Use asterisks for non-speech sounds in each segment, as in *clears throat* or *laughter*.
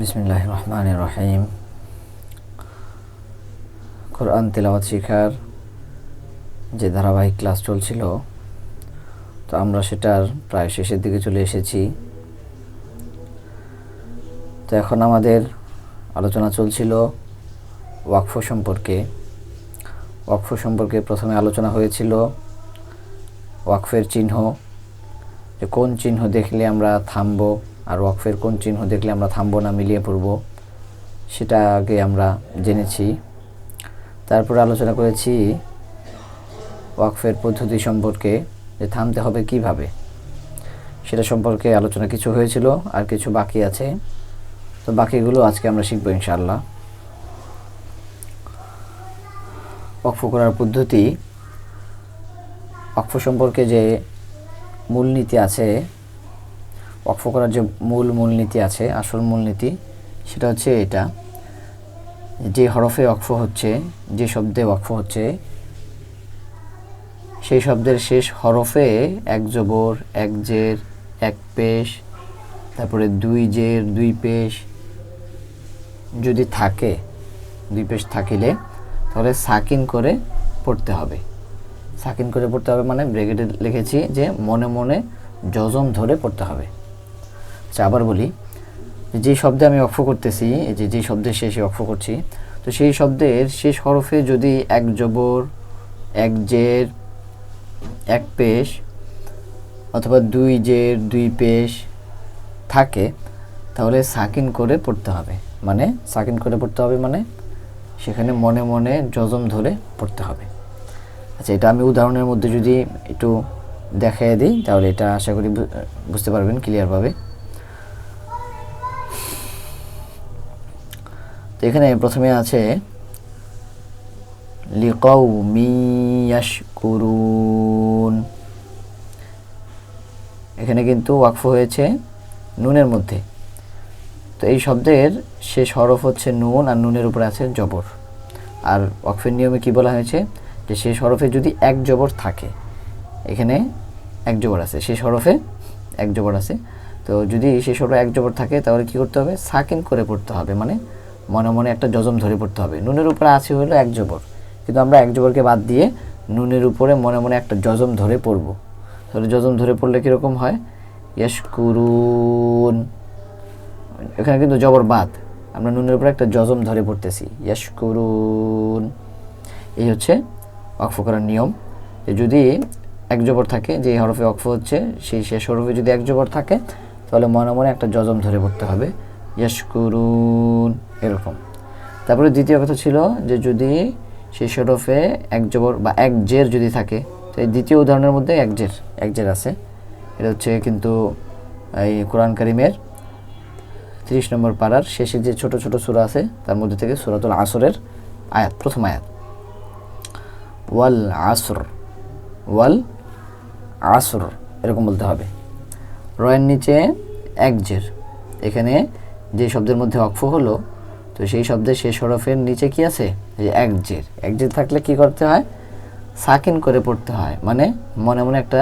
বিসমিল্লাহ রহমান রহিম কোরআন তেলাওয়াত শিখার যে ধারাবাহিক ক্লাস চলছিল, তো আমরা সেটার প্রায় শেষের দিকে চলে এসেছি। তো এখন আমাদের আলোচনা চলছিল ওয়াকফ সম্পর্কে। ওয়াকফ সম্পর্কে প্রথমে আলোচনা হয়েছিল ওয়াকফের চিহ্ন, যে কোন চিহ্ন দেখলে আমরা থামবো আর ওয়াকফের কোন চিহ্ন দেখলে আমরা থামবো না, মিলিয়ে পড়ব সেটা আগে আমরা জেনেছি। তারপর আলোচনা করেছি ওয়াকফের পদ্ধতি সম্পর্কে, যে থামতে হবে কীভাবে। সেটা সম্পর্কে আলোচনা কিছু হয়েছিল আর কিছু বাকি আছে। তো বাকিগুলো আজকে আমরা শিখব ইনশাআল্লাহ। ওয়াকফ করার পদ্ধতি, ওয়াকফ সম্পর্কে যে মূলনীতি আছে ওয়াকফ করার যে মূল মূলনীতি আছে, আসল মূলনীতি, সেটা হচ্ছে এটা। যে হরফে ওয়াকফ হচ্ছে, যে শব্দে ওয়াকফ হচ্ছে, সেই শব্দের শেষ হরফে এক জবর, এক জের, এক পেশ, তারপরে দুই জের, দুই পেশ যদি থাকে, দুই পেশ থাকিলে, তাহলে সাকিন করে পড়তে হবে। সাকিন করে পড়তে হবে মানে ব্রেকেটে লিখেছি যে মনে মনে যজম ধরে পড়তে হবে। আচ্ছা আবার বলি। যে শব্দে আমি অক্ষ করতেছি যে যে শব্দের শেষে অক্ষ করছি, তো সেই শব্দের শেষ হরফে যদি এক জবর, এক জের, এক পেশ অথবা দুই জের, দুই পেশ থাকে, তাহলে সাকিন করে পড়তে হবে। মানে সাকিন করে পড়তে হবে মানে সেখানে মনে মনে যজম ধরে পড়তে হবে। আচ্ছা এটা আমি উদাহরণের মধ্যে যদি একটু দেখাই দিই, তাহলে এটা আশা করি বুঝতে পারবেন ক্লিয়ারভাবে তো এখানে প্রথমে আছে লিকাউ করুন এখানে কিন্তু ওয়াকফ হয়েছে নুনের মধ্যে। তো এই শব্দের শেষ হরফ হচ্ছে নুন আর নুনের উপরে আছে জবর। আর ওয়াকফের নিয়মে কি বলা হয়েছে? যে শেষ হরফে যদি এক জবর থাকে, এখানে এক জবর আছে, শেষ হরফে এক জবর আছে। তো যদি শেষ হরফে এক জবর থাকে, তাহলে কি করতে হবে? সাকিন করে পড়তে হবে মানে মনে মনে একটা যজম ধরে পড়তে হবে। নুনের উপরে আছে হলো এক জবর। কিন্তু আমরা এক জবরকে বাদ দিয়ে নুনের উপরে মনে মনে একটা যজম ধরে পড়ব। তাহলে যজম ধরে পড়লে কীরকম হয়? ইয়াসকুরুন এখানে কিন্তু জবর বাদ। আমরা নুনের উপরে একটা যজম ধরে পড়তেছি। ইয়াসকুরুন এই হচ্ছে অক্ফ করার নিয়ম। যে যদি এক জবর থাকে, যে হরফে অক্ফ হচ্ছে, সেই শেষ হরফে যদি এক জবর থাকে, তাহলে মনে মনে একটা যজম ধরে পড়তে হবে। ইয়াসকুরুন এরকম। তারপরে দ্বিতীয় কথা ছিল যে যদি শেষ হরফে এক জবর বা এক জের যদি থাকে, তো এই দ্বিতীয় উদাহরণের মধ্যে এক জের এক জের আছে। এটা হচ্ছে কিন্তু এই কোরআন করিমের তিরিশ নম্বর পাড়ার শেষে যে ছোট ছোট সুরা আছে, তার মধ্যে থেকে সুরাতুল আসরের আয়াত, প্রথম আয়াত। ওয়াল আসর ওয়াল আসর, এরকম বলতে হবে। রয়ের নিচে এক জের, এখানে যে শব্দের মধ্যে অক্ষ হলো, তো সেই শব্দের শেষ হরফের নিচে কি আছে? যে এক জের এক জের থাকলে কি করতে হয়? সাকিন করে পড়তে হয়। মানে মনে মনে একটা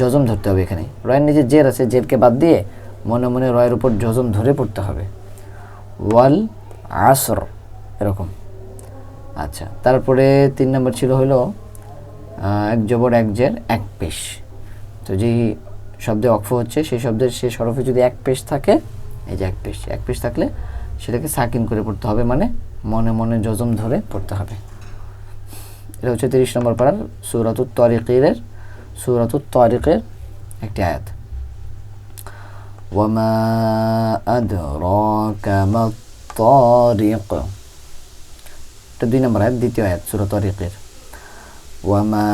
যজম ধরতে হবে এখানে। রয়ের নিচে জের আছে, জেরকে বাদ দিয়ে মনে মনে রয়ের উপর যজম ধরে পড়তে হবে। ওয়াল আসর, এরকম। আচ্ছা তারপরে তিন নম্বর ছিল হলো এক জবর, এক জের, এক পেশ। তো যেই শব্দে অক্ষ হচ্ছে, সেই শব্দের শেষ হরফে যদি এক পেশ থাকে এই যে এক পেশ এক পেশ থাকলে সেটাকে সাকিন করে পড়তে হবে মানে মনে মনে যজম ধরে পড়তে হবে এটা হচ্ছে তিরিশ নম্বর পাড়ার সুরাতুত তরিকের সুরাতুত তরিকের একটি আয়াত وما أدراك ما الطارق এটা দুই নম্বর আয়াত দ্বিতীয় আয়াত সুরা তরিকের وما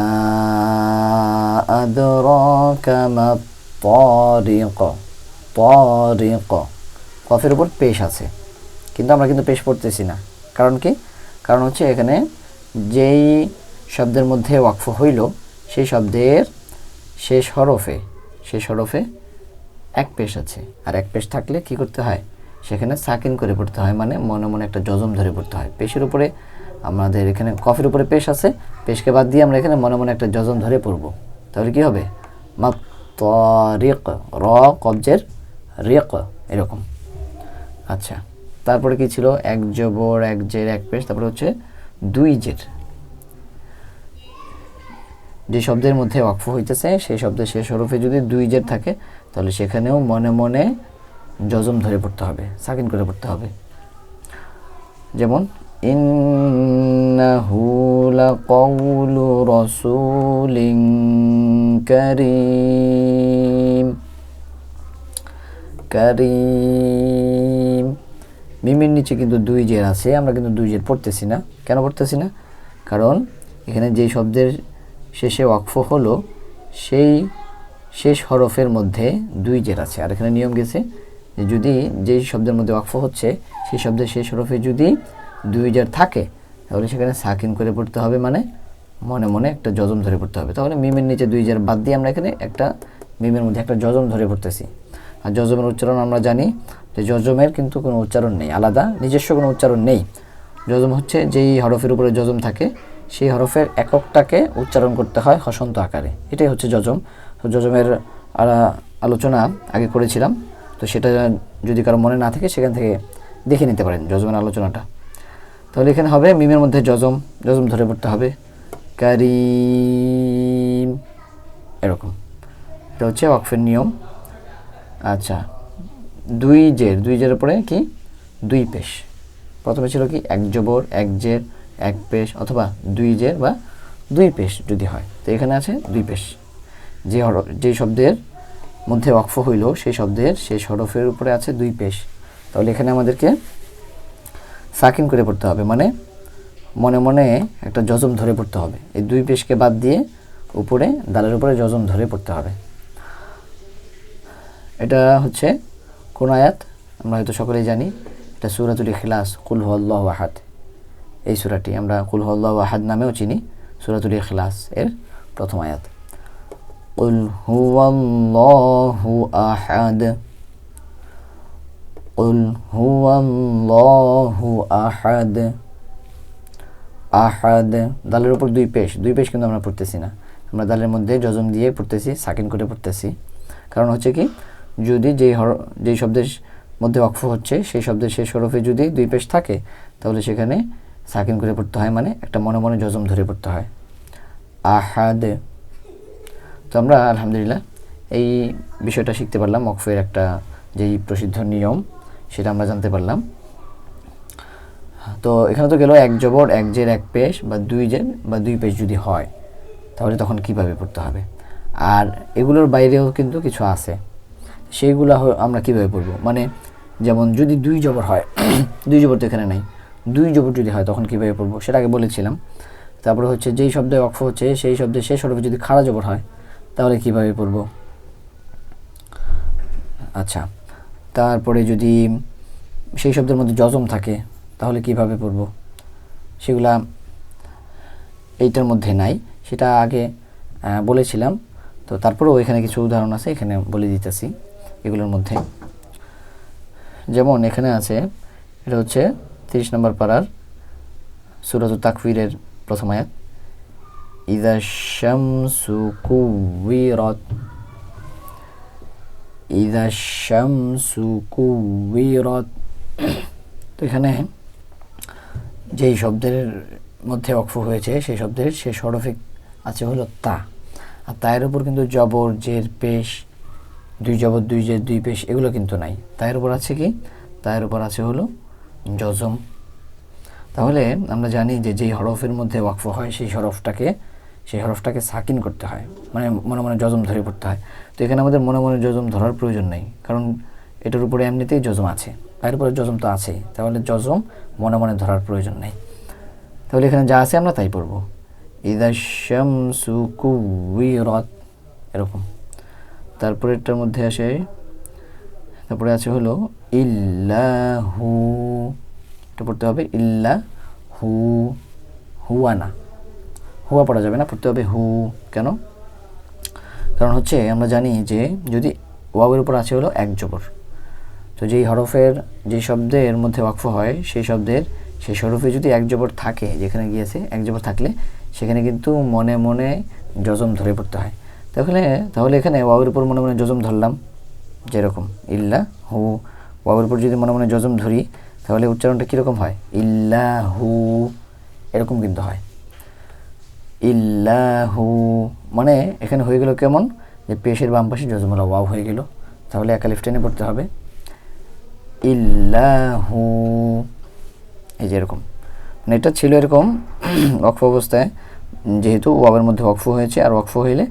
أدراك ما الطارق طارق কফের উপর পেশ আছে। কিন্তু আমরা কিন্তু পেশ পড়তেছি না। কারণ কি? কারণ হচ্ছে এখানে যেই শব্দের মধ্যে ওয়াকফ হইল, সেই শব্দের শেষ হরফে শেষ হরফে এক পেশ আছে। আর এক পেশ থাকলে কি করতে হয়? সেখানে সাকিন করে পড়তে হয় মানে মনে মনে একটা যজম ধরে পড়তে হয়। পেশের উপরে আমাদের এখানে কফের উপরে পেশ আছে। পেশকে বাদ দিয়ে আমরা এখানে মনে মনে একটা যজম ধরে পড়ব। তাহলে কি হবে? মা তরিক র কবজের রেক এরকম। আচ্ছা। তারপরে কি ছিল? এক জবর, এক জের, এক পেশ। তারপরে হচ্ছে দুই জের। যে শব্দের মধ্যে অক্ফ হইতেছে, সেই শব্দের শেষ হরফে যদি দুই জের থাকে, তাহলে সেখানেও মনে মনে জজম ধরে পড়তে হবে, সাকিন করে পড়তে হবে। যেমন, ইন্নাহু লাকাউলু রাসূলিন কারীম। কারীম। মিমের নিচে কিন্তু দুই জের আছে, আমরা কিন্তু দুই জের পড়তেছি না। কেন পড়তেছি না? কারণ এখানে যে শব্দের শেষে ওয়াকফ হলো, সেই শেষ হরফের মধ্যে দুই জের আছে। আর এখানে নিয়ম গেছে যদি যেই শব্দের মধ্যে ওয়াকফ হচ্ছে, সেই শব্দের শেষ হরফে যদি দুই জের থাকে, তাহলে সেখানে সাকিন করে পড়তে হবে মানে মনে মনে একটা জজম ধরে পড়তে হবে। তাহলে মিমের নিচে দুই জের বাদ দিয়ে আমরা এখানে একটা মিমের মধ্যে একটা জজম ধরে পড়তেছি। আর জজমের উচ্চারণ আমরা জানি যে জজমের কিন্তু কোনো উচ্চারণ নেই, আলাদা, নিজস্ব কোনো উচ্চারণ নেই। জজম হচ্ছে যেই হরফের উপরে জজম থাকে, সেই হরফের এককটাকে উচ্চারণ করতে হয় হসন্ত আকারে। এটাই হচ্ছে জজম। তো জজমের আলোচনা আগে করেছিলাম, তো সেটা যদি কারও মনে না থাকে সেখান থেকে দেখে নিতে পারেন জজমের আলোচনাটা। তাহলে এখানে হবে মিমের মধ্যে জজম জজম ধরে পড়তে হবে। কারিম, এরকম। এটা হচ্ছে ওয়াকফের নিয়ম। আচ্ছা দুই জের দুই জের পরে কি? দুই পেশ। প্রথমে ছিল কি, এক জবর, এক জের, এক পেশ, অথবা দুই জের বা দুই পেশ যদি হয়। তো এখানে আছে দুই পেশ। যে হর, যে শব্দের মধ্যে অক্ফ হইল, সেই শব্দের শেষ হরফের উপরে আছে দুই পেশ। তাহলে এখানে আমাদেরকে সাকিন করে পড়তে হবে মানে মনে মনে একটা জজম ধরে পড়তে হবে। এই দুই পেশকে বাদ দিয়ে উপরে দালের উপরে জজম ধরে পড়তে হবে। এটা হচ্ছে কোন আয়াত, আমরা হয়তো সকলেই জানি, এটা সুরাতুল ইখলাস, কুল হল্লাহ আহাদ। এই সুরাটি আমরা কুল হল্লাহ আহাদ নামেও চিনি, সুরাতুল ইখলাস এর প্রথম আয়াত। কুল হুয়াল্লাহু আহাদ। কুল হুয়াল্লাহু আহাদ। আহাদ। দালের উপর দুই পেশ দুই পেশ কিন্তু আমরা পড়তেছি না। আমরা দালের মধ্যে যজম দিয়ে পড়তেছি, সাকিন করে পড়তেছি। কারণ হচ্ছে কি যদি যেই হর, যেই শব্দের মধ্যে অক্ষ হচ্ছে, সেই শব্দের শেষ হরফে যদি দুই পেশ থাকে, তাহলে সেখানে সাকিন করে পড়তে হয় মানে একটা মনে মনে জজম ধরে পড়তে হয়। আহাদ। তো আমরা আলহামদুলিল্লাহ এই বিষয়টা শিখতে পারলাম অক্ফের একটা যেই প্রসিদ্ধ নিয়ম, সেটা আমরা জানতে পারলাম। তো এখানে তো গেল এক জবর, এক জের, এক পেশ বা দুই জের বা দুই পেশ যদি হয়, তাহলে তখন কীভাবে পড়তে হবে? আর এগুলোর বাইরেও কিন্তু কিছু আছে। সেইগুলো আমরা কীভাবে পড়ব? মানে যেমন যদি দুই জবর হয়, *clears throat* দুই জবর তো এখানে নাই, দুই জবর যদি হয় তখন কীভাবে পড়ব? সেটা আগে বলেছিলাম। তারপরে হচ্ছে যেই শব্দে অক্ষ হচ্ছে, সেই শব্দে শেষ হরফে যদি খাড়া জবর হয়, তাহলে কীভাবে পড়ব? আচ্ছা তারপরে যদি সেই শব্দের মধ্যে জজম থাকে, তাহলে কীভাবে পড়ব? সেগুলা এইটার মধ্যে নাই, সেটা আগে বলেছিলাম। তো তারপরেও এখানে কিছু উদাহরণ আছে, এখানে বলে দিতেছি। এগুলোর মধ্যে। যেমন এখানে আছে, এটা হচ্ছে তিরিশ নম্বর পাড়ার সুরত তাকফিরের প্রথম আয়াত। ইদা শামসু কুবিরত ইদা তো এখানে যেই শব্দের মধ্যে অক্ষ হয়েছে, সেই শব্দের শেষ হরফে আছে হলো তা। আর তায়ের উপর কিন্তু জবর, জের, পেশ দুই জবর, দুই যে দুই পেশ, এগুলো কিন্তু নাই। তায়ের উপর আছে কি? তায়ের উপর আছে হলো জজম তাহলে আমরা জানি যে যেই হরফের মধ্যে ওয়াকফ হয়, সেই হরফটাকে সেই হরফটাকে সাকিন করতে হয়। মানে মনে মনে জজম ধরে পড়তে হয়। তো এখানে আমাদের মনে মনে জজম ধরার প্রয়োজন নেই। কারণ এটার উপরে এমনিতেই জজম আছে। তার উপরে জজম তো আছেই। তাহলে জজম মনে মনে ধরার প্রয়োজন নেই। তাহলে এখানে যা আছে আমরা তাই পড়ব। শামসু কুবিরত এরকম। তারপরে এটার মধ্যে আসে, তারপরে আছে হলো ইল্লাহু, এটা পড়তে হবে ইল্লা হু হুয়া না হুয়া পড়া যাবে না, পড়তে হবে হু। কেন? কারণ হচ্ছে আমরা জানি যে যদি ওয়াবের উপর আছে হলো এক জবর। তো যেই হরফের যে শব্দের মধ্যে ওয়াকফ হয়, সেই শব্দের, সেই হরফে যদি এক জবর থাকে, যেখানে গিয়েছে, এক জবর থাকলে, সেখানে কিন্তু মনে মনে জজম ধরে পড়তে হয়। তাহলে তাহলে এখানে ওয়াবের উপর মনে মনে জজম ধরলাম, যেরকম, ইল্লা হু ওয়াবের উপর যদি মনে মনে যজম ধরি, তাহলে উচ্চারণটা কীরকম হয়? ইল্লাহু এরকম কিন্তু হয়। ইল্লাহু মানে এখানে হয়ে গেল কেমন? যে পেশের বাম পাশে যজমলা ওয়াও হয়ে গেল। তাহলে একালিফ টেনে পড়তে হবে। ইল্লাহু এই যে এরকম। মানে এটা ছিল এরকম *clears throat* অক্ফ অবস্থায়, যেহেতু ওয়াবের মধ্যে অক্ফ হয়েছে, আর অক্ফ হইলে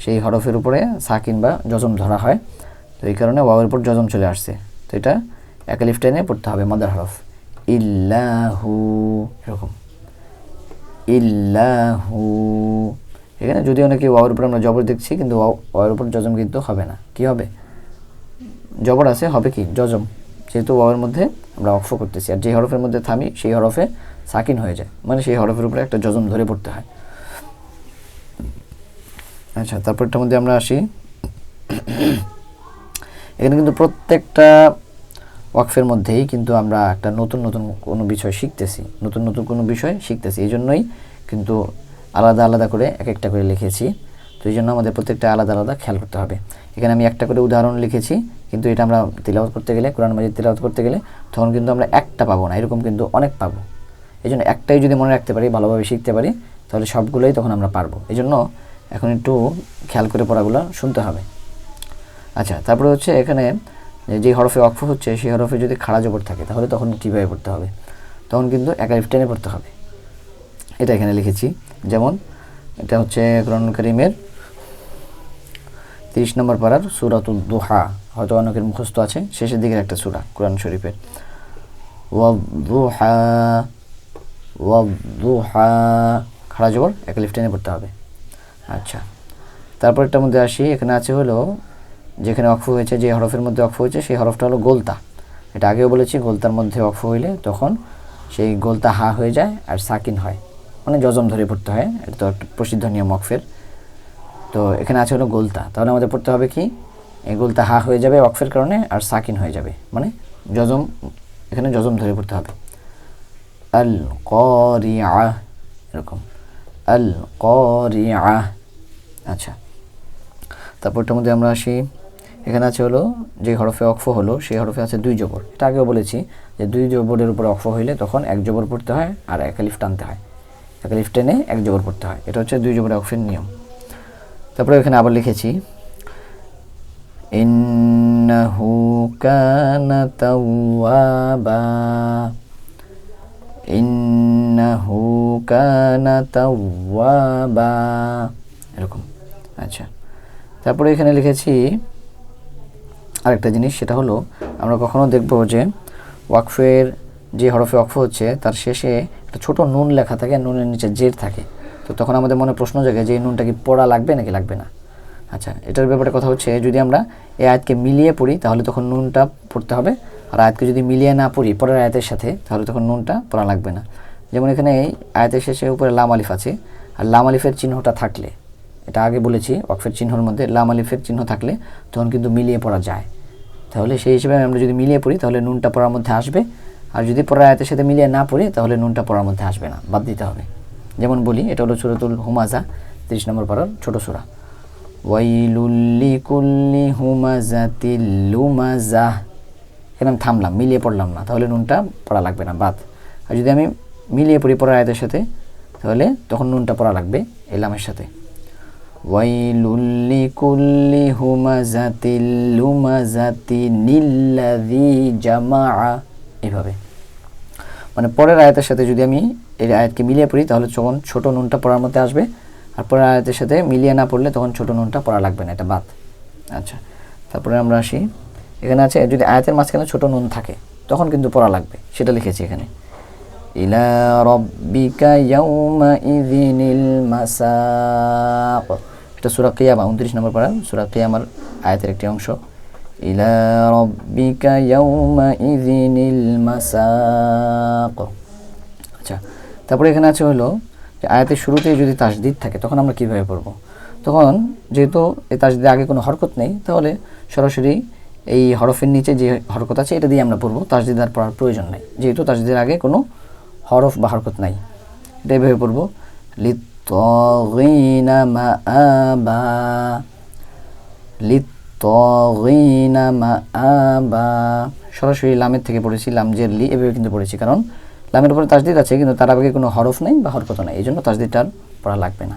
সেই হরফের উপরে সাকিন বা যজম ধরা হয়। তো এই কারণে ওয়াবের উপর যজম চলে আসছে। তো এটা একালিফ টেনে পড়তে হবে মাদার হরফ। ইল্লাহু, এরকম। ইল্লাহু। এখানে যদি অনেকে ওয়াবের উপর আমরা জবর দেখছি, কিন্তু ওয়াবের উপর যজম কিন্তু হবে না। কি হবে? জবর আছে, হবে কি? যজম। যেহেতু ওয়াবের মধ্যে আমরা অক্ষ করতেছি। আর যে হরফের মধ্যে থামি, সেই হরফে সাকিন হয়ে যায়। মানে সেই হরফের উপরে একটা যজম ধরে পড়তে হয়। আচ্ছা তারপরটার মধ্যে আমরা আসি। এখানে কিন্তু প্রত্যেকটা ওয়াকফের মধ্যেই কিন্তু আমরা একটা নতুন নতুন কোনো বিষয় শিখতেছি। নতুন নতুন কোনো বিষয় শিখতেছি। এই জন্যই কিন্তু আলাদা আলাদা করে এক একটা করে লিখেছি। তো এই জন্য আমাদের প্রত্যেকটা আলাদা আলাদা খেয়াল করতে হবে। এখানে আমি একটা করে উদাহরণ লিখেছি, কিন্তু এটা আমরা তিলাওয়াত করতে গেলে, কোরআন মাজিদ তিলাওয়াত করতে গেলে তখন কিন্তু আমরা একটা পাবো না, এরকম কিন্তু অনেক পাবো। এই জন্য একটাই যদি মনে রাখতে পারি, ভালোভাবে শিখতে পারি, তাহলে সবগুলোই তখন আমরা পারব। এই জন্য এখন একটু খেয়াল করে পড়াগুলো শুনতে হবে। আচ্ছা তারপরে হচ্ছে এখানে যে হরফে অক্ষ হচ্ছে, সেই হরফে যদি খাড়া জবর থাকে, তাহলে তখন কীভাবে পড়তে হবে? তখন কিন্তু একালিফ টেনে পড়তে হবে। এটা এখানে লিখেছি। যেমন, এটা হচ্ছে কোরআন করিমের তিরিশ নম্বর পাড়ার সুরাতুল দুহা। হয়তো অনেকের মুখস্থ আছে, শেষের দিকের একটা সুরা, কোরআন শরীফের। ওয়াদুহা ওয়াদুহা খাড়া জবর একালিফ টেনে পড়তে হবে। আচ্ছা। তারপর একটার মধ্যে আসি, এখানে আছে হলো, যেখানে অক্ষ হয়েছে, যে হরফের মধ্যে অক্ষ হয়েছে, সেই হরফটা হলো গোলতা। এটা আগেও বলেছি, গোলতার মধ্যে অক্ষ হইলে তখন সেই গোলতা হা হয়ে যায় আর সাকিন হয়। মানে যজম ধরে পড়তে হয়, এটা তো একটা প্রসিদ্ধ নিয়ম অক্ফের তো এখানে আছে হলো গোলতা। তাহলে আমাদের পড়তে হবে কি? এই গোলতা হা হয়ে যাবে অক্ফের কারণে আর সাকিন হয়ে যাবে। মানে যজম, এখানে যজম ধরে পড়তে হবে। আল করিয়া এরকম। আল করিয়া আচ্ছা। তারপরটার মধ্যে আমরা আসি। এখানে আছে হলো, যে হরফে অক্ফ হলো, সেই হরফে আছে দুই জবর। এটা আগেও বলেছি যে দুই জবরের উপর অক্ফ হইলে তখন এক জবর পড়তে হয় আর এক আলিফ টানতে হয়। এক আলিফ টেনে এক জবর পড়তে হয়। এটা হচ্ছে দুই জবর অক্ফের নিয়ম। তারপরে এখানে আবার লিখেছি, ইন্নাহু কানা তাওয়াবা, ইন্নাহু কানা এরকম। আচ্ছা। তারপরে এখানে লিখেছি আরেকটা জিনিস, সেটা হলো আমরা কখনো দেখব যে ওয়াকফের যে হরফে অক্ফ হচ্ছে, তার শেষে একটা ছোট নুন লেখা থাকে, নুনের নিচে জের থাকে। তো তখন আমাদের মনে প্রশ্ন জাগে যে এই নুনটা কি পড়া লাগবে নাকি লাগবে না? আচ্ছা এটার ব্যাপারে কথা হচ্ছে, যদি আমরা এই আয়াতকে মিলিয়ে পড়ি, তাহলে তখন নুনটা পড়তে হবে। আর আয়াতকে যদি মিলিয়ে না পড়ি, পরের আয়াতের সাথে, তাহলে তখন নুনটা পড়া লাগবে না। যেমন এখানে এই আয়াতের শেষে উপরে লাম আলিফ আছে, আর লাম আলিফের চিহ্নটা থাকলে। এটা আগে বলেছি, ওয়াকফের চিহ্নর মধ্যে লাম আলিফের চিহ্ন থাকলে তখন কিন্তু মিলিয়ে পড়া যায়। তাহলে সেই হিসেবে আমরা যদি মিলিয়ে পড়ি, তাহলে নুনটা পড়ার মধ্যে আসবে। আর যদি পড়ার আয়াতের সাথে মিলিয়ে না পড়ি, তাহলে নুনটা পড়ার মধ্যে আসবে না, বাদ দিতে হবে। যেমন বলি, এটা হলো সুরতুল হুমাজা তিরিশ নম্বর পড়ার ছোট সুরা। ওয়াইলুল্লি কুল্লি হুমাজাতিল লুমাজা এখানে আমি থামলাম, মিলিয়ে পড়লাম না, তাহলে নুনটা পড়া লাগবে না, বাদ। আর যদি আমি মিলিয়ে পড়ি পড়ার আয়াতের সাথে, তাহলে তখন নুনটা পড়া লাগবে এলামের সাথে। ওয়াইলুল্লি কুল্লি নিল্লাযী জামা এভাবে। মানে পরের আয়াতের সাথে যদি আমি এই আয়াতকে মিলিয়ে পড়ি, তাহলে তখন ছোট নুনটা পড়ার মধ্যে আসবে। আর পরের আয়াতের সাথে মিলিয়ে না পড়লে তখন ছোট নুনটা পড়া লাগবে না, এটা বাদ। আচ্ছা তারপরে আমরা আসি। এখানে আছে, যদি আয়াতের মাঝখানে ছোট নুন থাকে, তখন কিন্তু পড়া লাগবে, সেটা লিখেছি এখানে। ইলা রব্বিকা ইয়াউমা ইযিনিল মাসাক। এটা সূরা কিয়ামা 29 নম্বর পারা, সূরা কিয়ামার আয়াতের একটি অংশ। আচ্ছা তারপরে এখানে আছে হলো যে আয়াতের শুরুতেই যদি তাসদিদ থাকে, তখন আমরা কীভাবে পড়ব? তখন যেহেতু এই তাসদিদে আগে কোনো হরকত নেই, তাহলে সরাসরি এই হরফের নিচে যে হরকত আছে, এটা দিয়ে আমরা পড়ব। তাসদিদ আর পড়ার প্রয়োজন নাই। যেহেতু তাসদিদের আগে কোনো হরফ বা হরকত নাই, এটা এভাবে পড়ব। লিত্তগিনা مآبا للطاغين مآبا সরাসরি লামের থেকে পড়েছি, লাম জের লি এভাবে কিন্তু পড়েছি, কারণ লামের উপরে তাসদিদ আছে, কিন্তু তার আগে কোনো হরফ নেই বা হরকত নেই, এই জন্য তাসদিদটার পড়া লাগবে না।